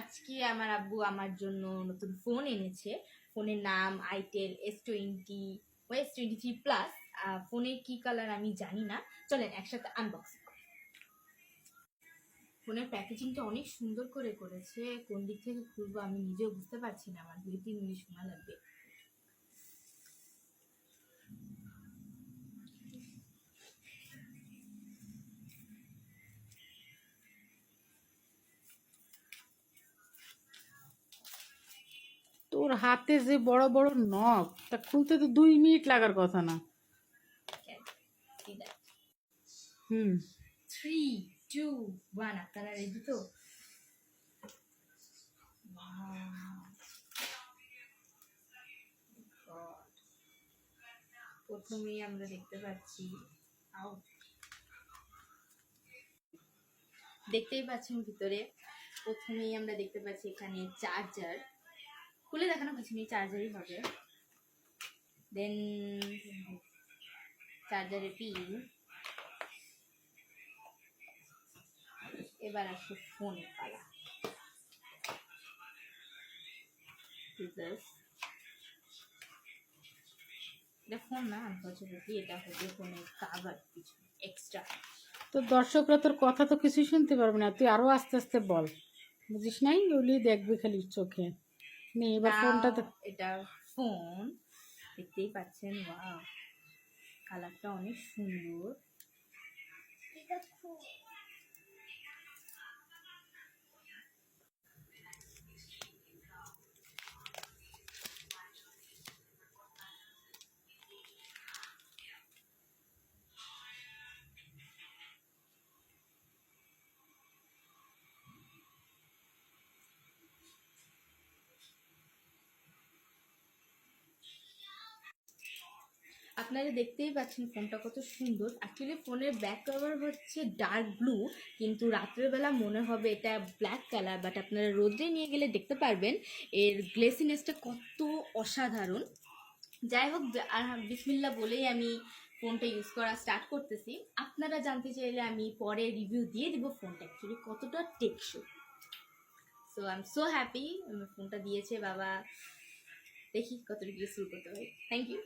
আজকে আমার আব্বু আমার জন্য নতুন ফোন এনেছে। ফোনের নাম itel S twenty S twenty three plus ফোনের কী কালার আমি জানি না। চলেন একসাথে আনবক্সিং ফোনের প্যাকেজিংটা অনেক সুন্দর করে করেছে। কোন দিক থেকে খুলবো আমি নিজেও বুঝতে পারছি না। আমার দুই তিন মিনিট সময় লাগবে। তোর হাতে যে বড় বড় নখ তা খুলতে তো দুই মিনিট লাগার কথা না। হুম। থ্রি টু ওয়ান আপনারা রেডি তো. প্রথমেই আমরা দেখতে পাচ্ছি দেখতেই পাচ্ছেন ভিতরে প্রথমেই আমরা দেখতে পাচ্ছি এখানে চার্জার খুলে দেখানো কিছু নেই চার্জারই হবে। দেন চার্জারের পিন এবার আসছে ফোনের পালা. এটা ফোন না আনফর্চুনেটলি এটা হবে ফোনের কাভার কিছু এক্সট্রা তো দর্শকরা তোর কথা তো কিছুই শুনতে পারবে না, তুই আরও আস্তে আস্তে বল। বুঝিস নাই? ওগুলি দেখবে খালি চোখে। নে এবার ফোনটা এটা ফোন দেখতেই পাচ্ছেন ওয়াও কালারটা অনেক সুন্দর। আপনারা দেখতেই পাচ্ছেন ফোনটা কত সুন্দর। অ্যাকচুয়ালি ফোনের ব্যাক কভার হচ্ছে ডার্ক ব্লু কিন্তু রাত্রেবেলা মনে হবে এটা ব্ল্যাক কালার বাট আপনারা রোদ্রে নিয়ে গেলে দেখতে পারবেন এর গ্লেসিনেসটা কত অসাধারণ। যাই হোক বিসমিল্লা বলেই আমি ফোনটা ইউজ করা স্টার্ট করতেছি। আপনারা জানতে চাইলে আমি পরে রিভিউ দিয়ে দিব ফোনটা। অ্যাকচুয়ালি কতটা টেকসই so I am so happy ফোনটা দিয়েছে বাবা। দেখি কতটুকু ইউজফুল করতে পারি। Thank you